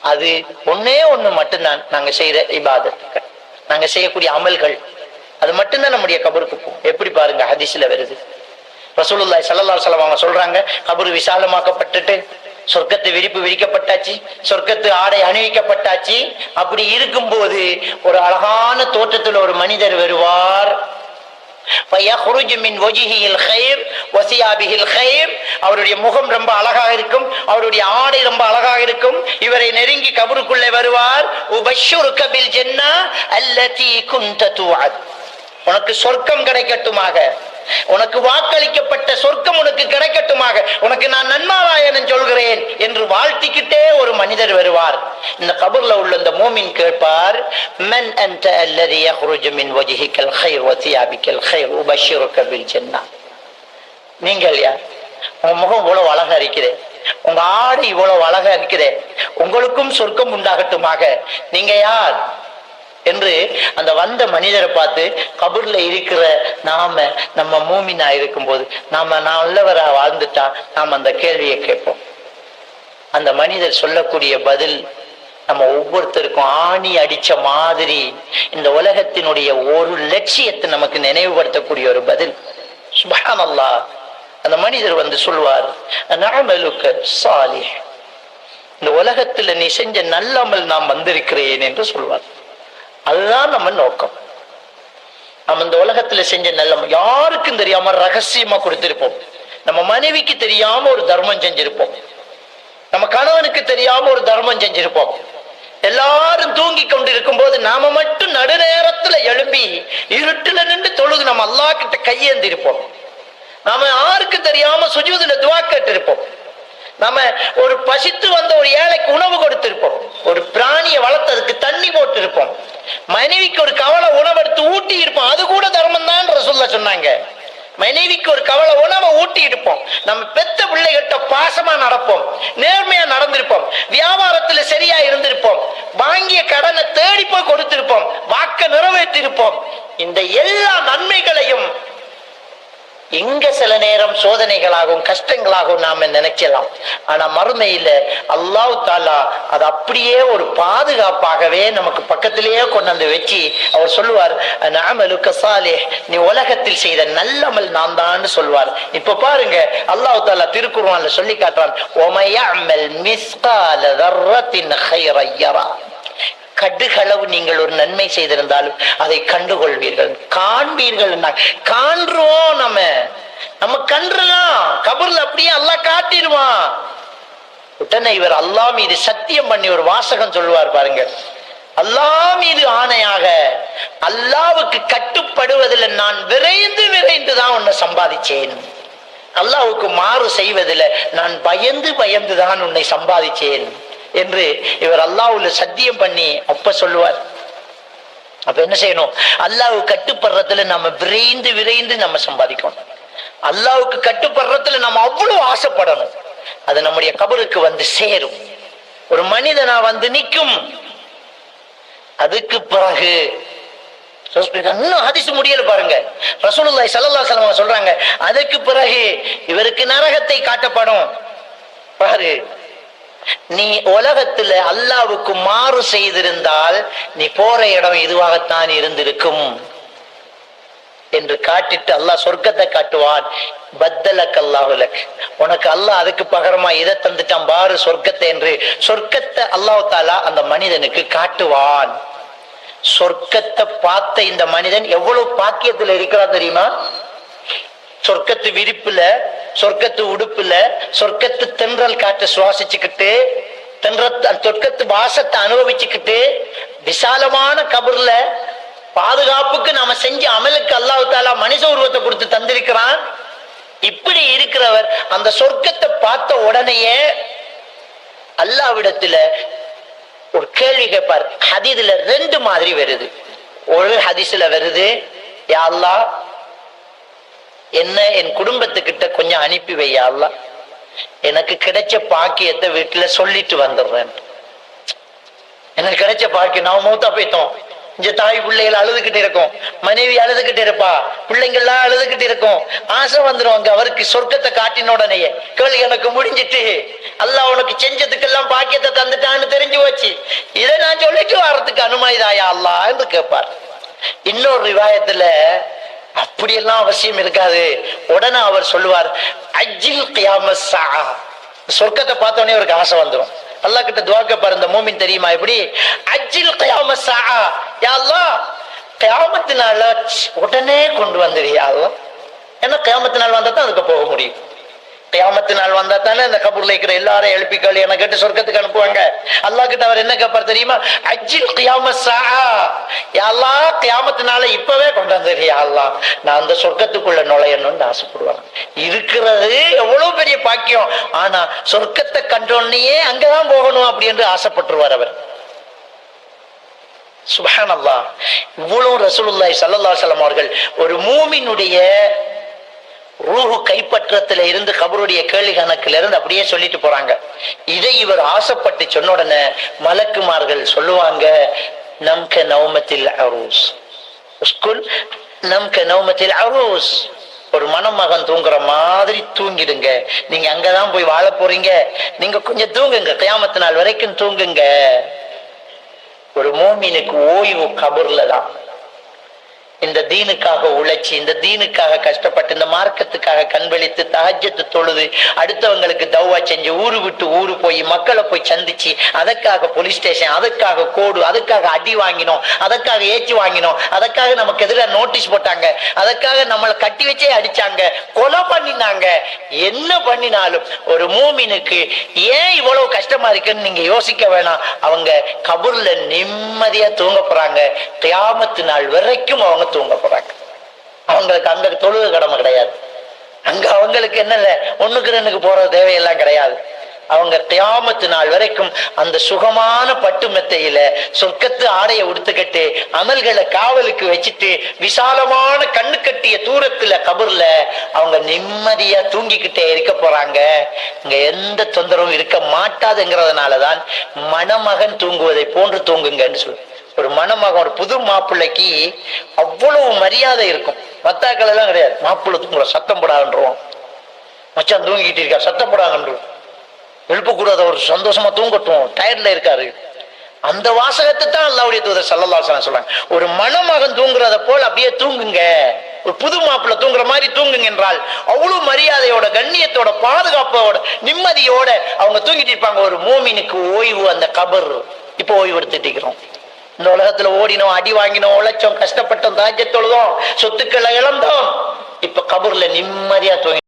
அது ஒன்னே ஒண்ணு மட்டும்தான் நாங்க செய்யற இபாதத்துக்கள். நாங்க செய்யக்கூடிய அமல்கள் அது மட்டும்தான் நம்முடைய கபருக்கு போகும் எப்படி பாருங்க ஹதீஸ்ல வருது. ரசூலுல்லாய் சல்லா சலம் அவங்க சொல்றாங்க கபரு விசாலமாக்கப்பட்டுட்டு சொர்க்கத்து விரிப்பு விரிக்கப்பட்டாச்சு சொர்க்கத்து ஆடை அணிவிக்கப்பட்டாச்சு. அப்படி இருக்கும்போது ஒரு அழகான தோற்றத்தில் ஒரு மனிதர் வருவார். அவருடைய முகம் ரொம்ப அழகாக இருக்கும். அவருடைய ஆடை ரொம்ப அழகாக இருக்கும். இவரை நெருங்கி கபருக்குள்ளே வருவார். உபஷ்ஷுருக கபில் ஜென்னா அல்லதி குன்த துஅத். உனக்கு சொர்க்கம் கிடைக்கட்டுமாக. உனக்கு வாக்களிக்கப்பட்ட சொர்க்கம் உனக்கு கிடைக்கட்டுமாக. உனக்கு நான் நன்மாராயணன் சொல்கிறேன் என்று வாழ்த்திக்கிட்டே ஒரு மனிதர் வருவார். இந்த கபர்ல உள்ள இந்த மோமின் கேட்பார் மன் அன்ட அல்லதி யஹ்ருஜு மின் வஜ்ஹிகல் கைர் வ கைர் உபஷ்ஷிருக பில் ஜன்னah நீங்கள் யார்? உன் முகம் இவ்வளவு அழகா இருக்கிறே. உங்க ஆடு இவ்வளவு அழகா இருக்கிறே. உங்களுக்கும் சொர்க்கம் உண்டாகட்டுமாக. நீங்க யார்? என்று அந்த வந்த மனிதரை பார்த்து கபூர்ல இருக்கிற நாம நம்ம மூமினா இருக்கும்போது நாம நல்லவரா வாழ்ந்துட்டா நாம் அந்த கேள்வியை கேட்போம். அந்த மனிதர் சொல்லக்கூடிய பதில் நம்ம ஒவ்வொருத்தருக்கும் ஆணி அடிச்ச மாதிரி இந்த உலகத்தினுடைய ஒரு லட்சியத்தை நமக்கு நினைவுபடுத்தக்கூடிய ஒரு பதில். சுபஹானல்லாஹ். அந்த மனிதர் வந்து சொல்வார் சாலி இந்த உலகத்துல நீ செஞ்ச நல்லமல் நான் வந்திருக்கிறேன் என்று சொல்வார். அதுதான் நம்ம நோக்கம். நம்ம இந்த உலகத்துல செஞ்ச நல்ல யாருக்கும் தெரியாம ரகசியமா கொடுத்திருப்போம். நம்ம மனைவிக்கு தெரியாம ஒரு தர்மம் செஞ்சிருப்போம். நம்ம கணவனுக்கு தெரியாம ஒரு தர்மம் செஞ்சிருப்போம். எல்லாரும் தூங்கி கொண்டிருக்கும் போது நாம மட்டும் நடுநேரத்துல எழும்பி இருட்டுல நின்று தொழுது நம்ம அல்லாஹ் கிட்ட கையேந்திருப்போம். நாம யாருக்கு தெரியாம சுஜூதுல துவா கேட்டிருப்போம். நாம ஒரு பசித்து வந்த ஒரு ஏழைக்கு உணவு கொடுத்திருப்போம். ஒரு பிராணியை வளர்த்ததுக்கு தண்ணி போட்டு இருப்போம் மனைவிக்கு ஒரு கவலை உணவெடுத்து ஊட்டி இருப்போம். அது கூட தர்மம் தான் சொல்ல சொன்னாங்க. மனைவிக்கு ஒரு கவலை உணவை ஊட்டி இருப்போம். நம்ம பெத்த பிள்ளைகிட்ட பாசமா நடப்போம். நேர்மையா நடந்திருப்போம். வியாபாரத்துல சரியா இருந்திருப்போம். வாங்கிய கடனை தேடி போய் கொடுத்திருப்போம். வாக்க நிறைவேற்றிருப்போம். இந்த எல்லா நன்மைகளையும் எங்க சில நேரம் சோதனைகளாகவும் கஷ்டங்களாகவும் நாம நினைக்கலாம். ஆனா மறுமையில அல்லாஹ் தாலா அது அப்படியே ஒரு பாதுகாப்பாகவே நமக்கு பக்கத்திலேயே கொண்டு வந்து வச்சு அவர் சொல்லுவார் நாமலுக்கசாலே நீ உலகத்தில் செய்த நல்லமல் நான் தான் சொல்வார் இப்ப பாருங்க அல்லாஹ் தாலா திருக்குறான்ல சொல்லி காட்டுறான் ஒமையாமல் மிஸ்கால தர்ரத்தின் ஹைரையரா கடுகளவு நீங்கள் ஒரு நன்மை செய்திருந்தாலும் அதை கண்டுகொள்வீர்கள். காண்பீர்கள் காண்றோம் நம்ம. நம்ம கண்டுலாம் கபூர்ல அப்படியே அல்லாஹ் காட்டிடுவான். உடனே இவர் அல்லாஹ் மீது சத்தியம் பண்ணி ஒரு வாசகம் சொல்லுவார் பாருங்க. அல்லாஹ் மீது ஆணையாக அல்லாவுக்கு கட்டுப்படுவதில் நான் விரைந்து விரைந்து தான் உன்னை சம்பாதிச்சேன். அல்லாவுக்கு மாறு செய்வதில் நான் பயந்து பயந்து தான் உன்னை சம்பாதிச்சேன். என்று இவர் அல்லாவுல சத்தியம் பண்ணி அப்ப சொல்லுவார். அப்ப என்ன செய்யணும்? அல்லாவுக்கு கட்டுப்படுறதுல நம்ம விரைந்து விரைந்து நம்ம சம்பாதிக்கணும். அல்லாவுக்கு கட்டுப்படுறதுல நம்ம அவ்வளவு ஆசைப்படணும். அது நம்முடைய கபருக்கு வந்து சேரும். ஒரு மனிதனா வந்து நிற்கும் அதுக்கு பிறகு இன்னும் ஹதிசு முடியல பாருங்க. ரசூலுல்லாய் ஸல்லல்லாஹு அலைஹி சொல்றாங்க அதுக்கு பிறகு இவருக்கு நரகத்தை காட்டப்படும். பாரு நீ உலகத்துல அல்லாவுக்கு மாறு செய்திருந்தால் நீ போற இடம் இதுவாகத்தான் இருந்திருக்கும் என்று காட்டிட்டு அல்லாஹ் சொர்க்கத்தை காட்டுவான். பத்தலக் அல்லாஹுலக் உனக்கு அல்லாஹ் அதுக்கு பகரமா இதை தந்துட்டான் பாரு சொர்க்கத்தை என்று. சொர்க்கத்தை அல்லாஹ் தாலா அந்த மனிதனுக்கு காட்டுவான். சொர்க்கத்தை பார்த்த இந்த மனிதன் எவ்வளவு பாக்கியத்துல இருக்கிறான் தெரியுமா? சொர்க்கத்து விரிப்புல சொர்க்கத்து உடுப்புல சொர்க்கத்து தென்றல் காற்றை சுவாசிச்சுக்கிட்டு தென்றத்து சொர்க்கத்து வாசத்தை அனுபவிச்சுக்கிட்டு விசாலமான கபர்ல பாதுகாப்புக்கு நாம செஞ்ச அமலுக்கு அல்லாஹு தாலா மனித உருவத்தை கொடுத்து தந்திருக்கிறான். இப்படி இருக்கிறவர் அந்த சொர்க்கத்தை பார்த்த உடனேயே அல்லாவிடத்துல ஒரு கேள்வி கேட்பார். ஹதீதுல ரெண்டு மாதிரி வருது. ஒரு ஹதீஸ்ல வருது யா அல்லா என்ன என் குடும்பத்துக்கிட்ட கொஞ்சம் அனுப்பி வையா அல்ல எனக்கு கிடைச்ச பாக்கியத்தை வீட்டுல சொல்லிட்டு வந்துடுறேன். எனக்கு கிடைச்ச பாக்கியம் நான் மூத்தா போய்த்தோம் இந்த தாய் பிள்ளைகள் அழுதுகிட்டு இருக்கும். மனைவி அழுதுகிட்டு இருப்பா. பிள்ளைங்கள்லாம் அழுதுகிட்டு இருக்கும். ஆசை வந்துடும் அங்க. அவருக்கு சொர்க்கத்தை காட்டின உடனேயே கேள்வி எனக்கு முடிஞ்சிட்டு. அல்லாஹ் உனக்கு செஞ்சதுக்கெல்லாம் பாக்கியத்தை தந்துட்டான்னு தெரிஞ்சு போச்சு. இதை நான் சொல்லிட்டு வர்றதுக்கு அனுமதிதாயா அல்லா என்று கேட்பார் இன்னொரு ரிவாயத்துல அப்படியெல்லாம் அவசியம் இருக்காது. உடனே அவர் சொல்லுவார் அஜில் கியாமஸ் சொர்க்கத்தை பார்த்தோடனே அவருக்கு ஆசை வந்துடும் அல்லாஹ் கிட்ட துவாக்க கேட்பார் இந்த மூமின் தெரியுமா? எப்படி அஜில் கியாமஸ் ஸாஅ. யா கியாமத்து உடனே கொண்டு வந்துடுறியா ஏன்னா கியாமத்து வந்தா தான் அதுக்கு போக முடியும். கியாமத்து நாள் வந்தா தானே இந்த கபூர்ல இருக்கிற எல்லாரும் எழுப்பிக்கள். என கேட்டு சொர்க்கத்துக்கு அனுப்புவாங்க. அல்லாஹ் கிட்ட அவர் என்ன கேட்பார் தெரியுமா? அஜில் கியாம எல்லா அல்லாஹ் கியாமத்து நாளை இப்பவே கொண்டு வந்துடுறியா அல்லாஹ். நான் அந்த சொர்க்கத்துக்குள்ள நுழையணும்னு ஆசைப்படுவாங்க. இருக்கிறது எவ்வளவு பெரிய பாக்கியம். ஆனா சொர்க்கத்தை கண்டோன்னே அங்கதான் போகணும் அப்படி என்று ஆசைப்பட்டுருவார் அவர். சுபஹான் அல்லாஹ் இவ்வளவு ரசூலுல்லாய் சல்லல்லா சலம் அவர்கள் ஒரு மூமினுடைய ரூஹு கைப்பற்றத்துல இருந்து கபருடைய கேள்வி கணக்குல இருந்து அப்படியே சொல்லிட்டு போறாங்க. இதை இவர் ஆசைப்பட்டு சொன்ன உடனே மலக்குமார்கள் சொல்லுவாங்க நம்க நவமத்தில் அரூஸ். ஸ்கூல் நம்க நவமத்தில் அரூஸ். ஒரு மணமகன் தூங்குற மாதிரி தூங்கிடுங்க. நீங்க அங்கதான் போய் வாழ போறீங்க. நீங்க கொஞ்சம் தூங்குங்க. கியாமத்து நாள் வரைக்கும் தூங்குங்க. ஒரு மோமினுக்கு ஓய்வு கபூர்ல தான் இந்த தீனுக்காக உழைச்சி இந்த தீனுக்காக கஷ்டப்பட்டு இந்த மார்க்கத்துக்காக கண்வெளித்து தகஜத்து தொழுது அடுத்தவங்களுக்கு தௌவா செஞ்சு ஊரு விட்டு ஊரு போய் மக்களை போய் சந்திச்சு அதற்காக போலீஸ் ஸ்டேஷன் அதுக்காக கோடு அதுக்காக அடி வாங்கினோம் அதற்காக ஏச்சு வாங்கினோம் அதற்காக நமக்கு எதிராக நோட்டீஸ் போட்டாங்க அதற்காக நம்மளை கட்டி வச்சே அடிச்சாங்க கொலை பண்ணினாங்க. என்ன பண்ணினாலும் ஒரு மூமினுக்கு ஏன் இவ்வளவு கஷ்டமா இருக்குன்னு நீங்க யோசிக்க வேணாம். அவங்க கபூர்ல நிம்மதியா தூங்க போறாங்க. கியாமத்து நாள் வரைக்கும் அவங்க தூங்க போறாங்க. அவங்களுக்கு அங்க தொழுக கடமை கிடையாது. அங்க அவங்களுக்கு என்ன ஒண்ணுக்கு ரெண்டுக்கு போற தேவையெல்லாம் கிடையாது. அவங்க கியாமத்து நாள் வரைக்கும் அந்த சுகமான பட்டு மெத்தையில சொர்க்கத்து ஆடையை உடுத்துக்கிட்டு அமல்களை காவலுக்கு வச்சுட்டு விசாலமான கண்ணு கட்டிய தூரத்துல கபர்ல அவங்க நிம்மதியா தூங்கிக்கிட்டே இருக்க போறாங்க. இங்க எந்த தொந்தரவும் இருக்க மாட்டாதுங்கிறதுனாலதான் மணமகன் தூங்குவதை போன்று தூங்குங்கன்னு சொல்லு. ஒரு மணமகன் ஒரு புது மாப்பிள்ளைக்கு அவ்வளவு மரியாதை இருக்கும். மத்தாக்கள் எல்லாம் கிடையாது. மாப்பிள்ளை தூங்குற சத்தம் போடாதுன்றோம். மச்சான் தூங்கிக்கிட்டு இருக்கா சத்தம் போடாங்கன்றோம் எழுப்பக்கூடாத ஒரு சந்தோஷமா தூங்கட்டும். டயர்ட்ல இருக்காரு. அந்த வாசகத்தை தான் அல்லாவுடைய தூதர் சல்லல்லாசனம் சொல்றாங்க. ஒரு மணமகன் தூங்குறத போல் அப்படியே தூங்குங்க. ஒரு புது மாப்பிள்ளை தூங்குற மாதிரி தூங்குங்க என்றால் அவ்வளவு மரியாதையோட கண்ணியத்தோட பாதுகாப்போட நிம்மதியோட அவங்க தூங்கிட்டு இருப்பாங்க. ஒரு மோமினுக்கு ஓய்வு அந்த கபர். இப்போ ஓய்வு எடுத்துட்டு இருக்கிறோம். இந்த உலகத்துல ஓடினோம் அடி வாங்கினோம் உழைச்சோம் கஷ்டப்பட்டோம் தாஜ்ய தொழுதோம் சொத்துக்களை இழந்தோம். இப்ப கபூர்ல நிம்மதியா தூங்கி